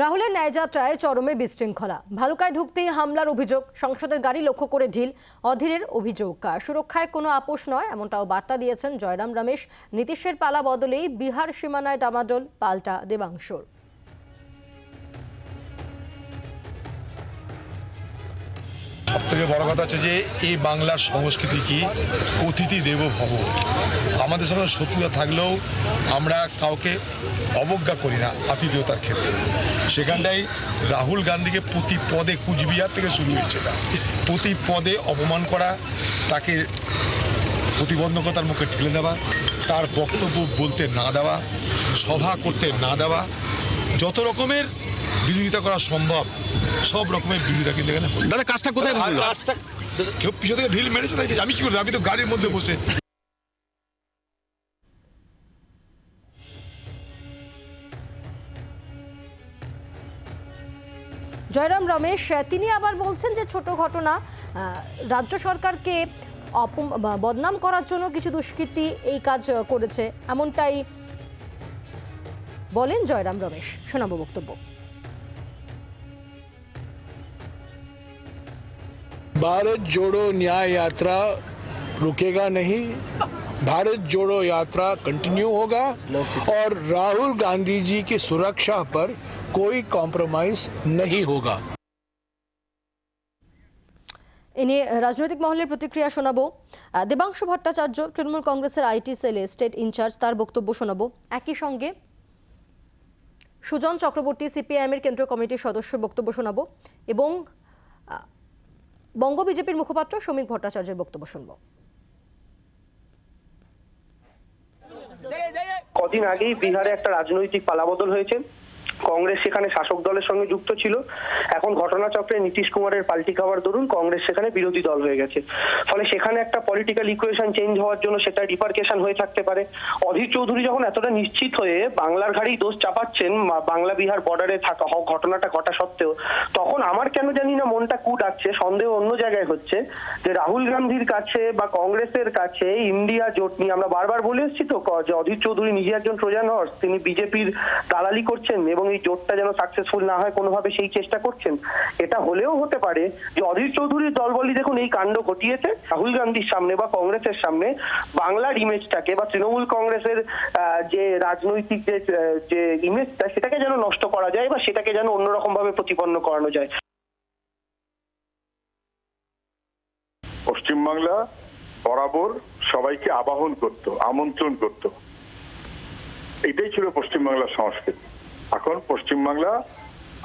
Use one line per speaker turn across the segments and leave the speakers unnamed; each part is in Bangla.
রাহুলের ন্যায়যাত্রায় চরমে বিশৃঙ্খলা। ভালুকায় ঢুকতেই হামলার অভিযোগ, সংসদের গাড়ি লক্ষ্য করে ঢিল, অধীরের অভিযোগ। সুরক্ষায় কোনো আপোষ নয়, এমনটাও বার্তা দিয়েছেন জয়রাম রমেশ। নীতিশের পালা বদলেই বিহার সীমানায় ডামাডোল পাল্টা দেবাংশুর।
সব থেকে বড় কথা হচ্ছে যে এই বাংলার সংস্কৃতি কি? অতিথি দেব ভব। আমাদের সঙ্গে শত্রুতা থাকলেও আমরা কাউকে অবজ্ঞা করি না আতিথেয়তার ক্ষেত্রে। সেখানটাই রাহুল গান্ধীকে প্রতি পদে কুচবিহার থেকে শুরু হয়েছে প্রতি পদে অপমান করা, তাকে প্রতিবন্ধকতার মুখে ঠেলে দেওয়া, তার বক্তব্য বলতে না দেওয়া, সভা করতে না দেওয়া, যত রকমের বিরোধিতা করা সম্ভব সব রকমের বিরোধিতা কিন্তু এখানে
দাদা কাজটা কোথায়
কাজটা কেউ পিছন থেকে ঢিল মেরেছে তাই আমি কি করি আমি তো গাড়ির মধ্যে বসে।
জয়রাম রমেশ তিনি আবার বলছেন যে ছোট ঘটনা আহ, রাজ্য সরকারকে বা বদনাম করার জন্য কিছু দুষ্কৃতী এই কাজ করেছে। এমনটাই বলেন জয়রাম রমেশ। শোনাবো বক্তব্য।
भारत जोड़ो न्याय यात्रा रुकेगा नहीं भारत जोड़ो यात्रा कंटिन्यू होगा और राहुल गांधी जी की सुरक्षा पर कोई कॉम्प्रोमाइज नहीं होगा
এ নিয়ে রাজনৈতিক মহলের প্রতিক্রিয়া শোনাবো আহ, দেবাংশু ভট্টাচার্য তৃণমূল কংগ্রেসের আইটি সেলে স্টেট ইনচার্জ তার বক্তব্য শোনাবো একই সঙ্গে সুজন চক্রবর্তী সিপিআইএমের কেন্দ্রীয় কমিটির সদস্যের বক্তব্য শোনাবো এবং আহ, বঙ্গ বিজেপির মুখপাত্র শ্রমিক ভট্টাচার্যের বক্তব্য শুনব।
কদিন আগেই বিহারে একটা রাজনৈতিক পালাবদল হয়েছে। কংগ্রেস সেখানে শাসক দলের সঙ্গে যুক্ত ছিল। এখন ঘটনাচক্রে নীতিশ কুমারের পাল্টি খাওয়ার দরুন কংগ্রেস সেখানে বিরোধী দল হয়ে গেছে। ফলে সেখানে একটা পলিটিক্যাল ইকুয়েশন চেঞ্জ হওয়ার জন্য সেটা রিপার্কেশন হয়ে থাকতে পারে। অধীর চৌধুরী যখন এতটা নিশ্চিত হয়ে বাংলার ঘাড়েই দোষ চাপাচ্ছেন বাংলা বিহার বর্ডারে থাকা ঘটনাটা ঘটা সত্ত্বেও, তখন আমার কেন জানি না মনটা কু ডাকছে, সন্দেহ অন্য জায়গায় হচ্ছে যে রাহুল গান্ধীর কাছে বা কংগ্রেসের কাছে ইন্ডিয়া জোট নিয়ে আমরা বারবার বলে এসেছি তো যে অধীর চৌধুরী নিজে একজন ট্রোজান হর্স তিনি বিজেপির দালালি করছেন এবং এই জোটটা যেন সাকসেসফুল না হয়, কোনোভাবে সেই চেষ্টা করছেন। এটা হলেও হতে পারে যে অধীর চৌধুরীর দলবলি দেখুন, এই কাণ্ড ঘটিয়েছে রাহুল গান্ধীর সামনে বা কংগ্রেসের সামনে। বাংলার ইমেজটাকে বা তৃণমূল কংগ্রেসের যে রাজনৈতিক যে যে ইমেজটা সেটাকে যেন নষ্ট করা যায় বা সেটাকে যেন অন্যরকম ভাবে প্রতিপন্ন করানো যায়।
পশ্চিমবাংলা বরাবর সবাইকে আবাহন করত, আমন্ত্রণ করত। এটাই ছিল পশ্চিমবাংলার সংস্কৃতি। এখন পশ্চিমবাংলা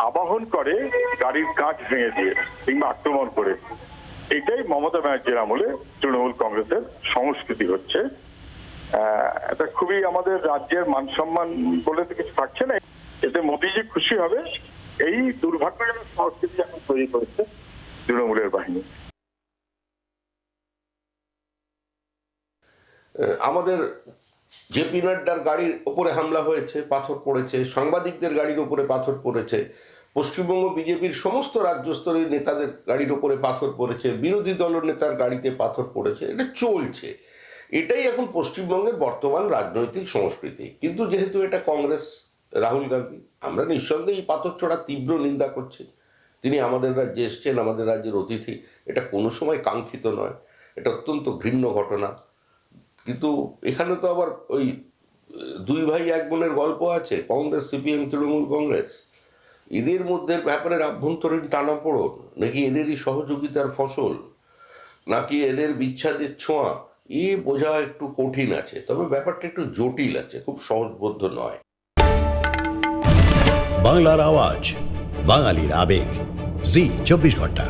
আবাহন করে গাড়ির কাঁচ ভেঙে দিয়ে কিংবা আক্রমণ করে। এটাই মমতা ব্যানার্জির আমলে তৃণমূল কংগ্রেসের সংস্কৃতি হচ্ছে। এটা খুবই আমাদের রাজ্যের মান সম্মান বলে তো কিছু থাকছে না। এতে মোদিজি খুশি হবে। এই দুর্ভাগ্যজনক সংস্কৃতি এখন তৈরি করেছে তৃণমূলের বাহিনী।
আমাদের জেপি নাড্ডার গাড়ির ওপরে হামলা হয়েছে, পাথর পড়েছে, সাংবাদিকদের গাড়ির ওপরে পাথর পড়েছে, পশ্চিমবঙ্গ বিজেপির সমস্ত রাজ্যস্তরের নেতাদের গাড়ির ওপরে পাথর পড়েছে, বিরোধী দলের নেতার গাড়িতে পাথর পড়েছে, এটা চলছে। এটাই এখন পশ্চিমবঙ্গের বর্তমান রাজনৈতিক সংস্কৃতি। কিন্তু যেহেতু এটা কংগ্রেস, রাহুল গান্ধী, আমরা নিঃসন্দেহে এই পাথর ছোড়া তীব্র নিন্দা করছি। তিনি আমাদের রাজ্যে এসছেন, আমাদের রাজ্যের অতিথি। এটা কোনো সময় কাঙ্ক্ষিত নয়। এটা অত্যন্ত ঘৃণ্য ঘটনা। কিন্তু এখানে তো আবার ওই দুই ভাই এক বোনের গল্প আছে, কংগ্রেস, সিপিএম, তৃণমূল কংগ্রেস। এদের মধ্যে ব্যাপারের আভ্যন্তরীণ টানাপোড়ন, নাকি এদেরই সহযোগিতার ফসল, নাকি এদের বিচ্ছাদের ছোঁয়া, এ বোঝা একটু কঠিন আছে। তবে ব্যাপারটা একটু জটিল আছে, খুব সহজবোধ্য নয়।
বাংলার আওয়াজ, বাঙালির আবেগ। জি, চব্বিশ ঘণ্টা।